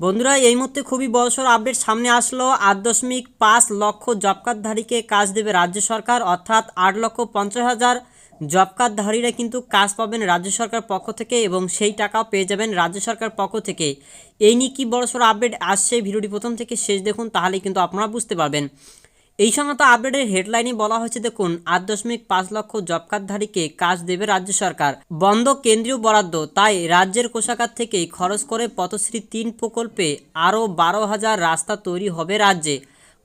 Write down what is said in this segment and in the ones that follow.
বন্ধুরা, এই মুহূর্তে খুবই বড়সড় আপডেট সামনে আসলো। আট দশমিক পাঁচ লক্ষ জব কার্ডধারীকে কাজ দেবে রাজ্য সরকার, অর্থাৎ আট লক্ষ পঞ্চাশ হাজার জব কার্ডধারীরা কিন্তু কাজ পাবেন রাজ্য সরকার পক্ষ থেকে এবং সেই টাকাও পেয়ে যাবেন রাজ্য সরকার পক্ষ থেকে। এই নিয়ে কী বড়সড় আপডেট আসছে ভিডিওটি প্রথম থেকে শেষ দেখুন তাহলে কিন্তু আপনারা বুঝতে পারবেন। এই সংক্রান্ত আপডেটের হেডলাইনে বলা হয়েছে, দেখুন, আট দশমিক পাঁচ লক্ষ জব কার্ডধারীকে কাজ দেবে রাজ্য সরকার। বন্ধ কেন্দ্রীয় বরাদ্দ, তাই রাজ্যের কোষাগার থেকে খরচ করে পথশ্রী তিন প্রকল্পে আরও বারো হাজার রাস্তা তৈরি হবে রাজ্যে।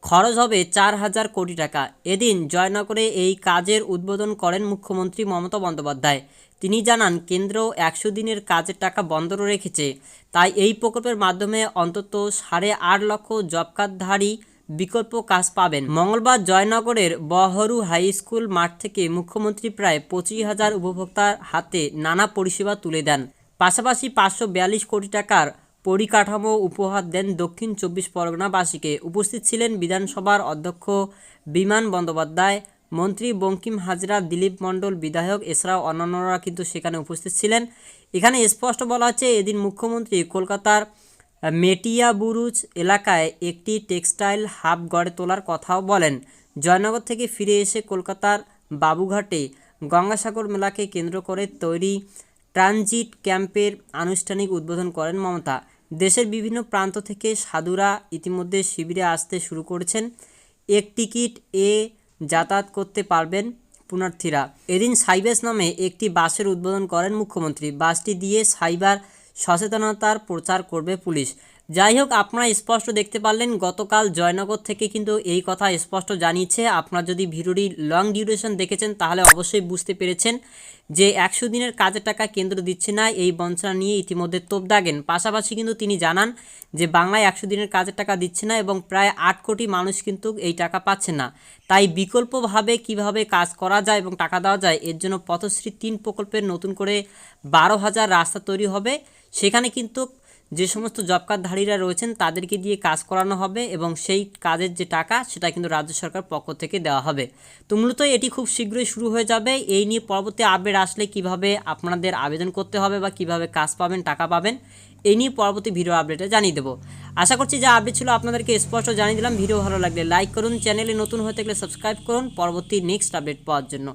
খরচ হবে চার হাজার কোটি টাকা। এদিন জয়নগরে এই কাজের উদ্বোধন করেন মুখ্যমন্ত্রী মমতা বন্দ্যোপাধ্যায়। তিনি জানান, কেন্দ্র একশো দিনের কাজের টাকা বন্ধ রেখেছে। তাই এই প্রকল্পের মাধ্যমে অন্তত সাড়ে আট লক্ষ জব কার্ডধারী বিকল্প কাজ পাবেন। মঙ্গলবার জয়নগরের বহরু হাই স্কুল মাঠ থেকে মুখ্যমন্ত্রী প্রায় পঁচিশ হাজার উপভোক্তার হাতে নানা পরিষেবা তুলে দেন। পাশাপাশি পাঁচশো বিয়াল্লিশ কোটি টাকার পরিকাঠামো উপহার দেন দক্ষিণ চব্বিশ পরগনাবাসীকে। উপস্থিত ছিলেন বিধানসভার অধ্যক্ষ বিমান বন্দ্যোপাধ্যায়, মন্ত্রী বঙ্কিম হাজরা, দিলীপ মণ্ডল, বিধায়ক এছাড়াও অন্যান্যরা কিন্তু সেখানে উপস্থিত ছিলেন। এখানে স্পষ্ট বলা হচ্ছে, এদিন মুখ্যমন্ত্রী কলকাতার মেটিয়া বুরুজ এলাকায় একটি টেক্সটাইল হাব গড়ে তোলার কথাও বলেন। জয়নগর থেকে ফিরে এসে কলকাতার বাবুঘাটে গঙ্গাসাগর মেলাকে কেন্দ্র করে তৈরি ট্রানজিট ক্যাম্পের আনুষ্ঠানিক উদ্বোধন করেন মমতা। দেশের বিভিন্ন প্রান্ত থেকে সাধুরা ইতিমধ্যে শিবিরে আসতে শুরু করেছেন। এক টিকিট এ যাতায়াত করতে পারবেন পুণার্থীরা এদিন সাইবেস নামে একটি বাসের উদ্বোধন করেন মুখ্যমন্ত্রী। বাসটি দিয়ে সাইবার সচেতনতার প্রচার করবে পুলিশ। যাই হোক আপনারা স্পষ্ট দেখতে পারলেন, গতকাল জয়নগর থেকে কিন্তু এই কথা স্পষ্ট জানিয়েছে। আপনারা যদি ভিডিওটি লং ডিউরেশন দেখেছেন, তাহলে অবশ্যই বুঝতে পেরেছেন যে একশো দিনের কাজের টাকা কেন্দ্র দিচ্ছে না এই বঞ্চনা নিয়ে ইতিমধ্যে তোপ দাগেন। পাশাপাশি কিন্তু তিনি জানান যে বাংলায় একশো দিনের কাজের টাকা দিচ্ছে না এবং প্রায় আট কোটি মানুষ কিন্তু এই টাকা পাচ্ছে না। তাই বিকল্পভাবে কীভাবে কাজ করা যায় এবং টাকা দেওয়া যায়, এর জন্য পথশ্রী তিন প্রকল্পের নতুন করে বারো হাজার রাস্তা তৈরি হবে। সেখানে কিন্তু যে সমস্ত জব কার্ডধারীরা রয়েছেন, তাদেরকে দিয়ে কাজ করানো হবে এবং সেই কাজের যে টাকা, সেটা কিন্তু রাজ্য সরকার পক্ষ থেকে দেওয়া হবে। তো মূলত এটি খুব শীঘ্রই শুরু হয়ে যাবে। এই নিয়ে পরবর্তী আপডেট আসলে কীভাবে আপনাদের আবেদন করতে হবে বা কীভাবে কাজ পাবেন, টাকা পাবেন, এই নিয়ে পরবর্তী ভিডিও আপডেটে জানিয়ে দেবো। আশা করছি যে আপডেট ছিল, আপনাদেরকে স্পষ্ট জানিয়ে দিলাম। ভিডিও ভালো লাগলে লাইক করুন, চ্যানেলে নতুন হয়ে থাকলে সাবস্ক্রাইব করুন। পরবর্তী নেক্সট আপডেট পাওয়ার জন্য।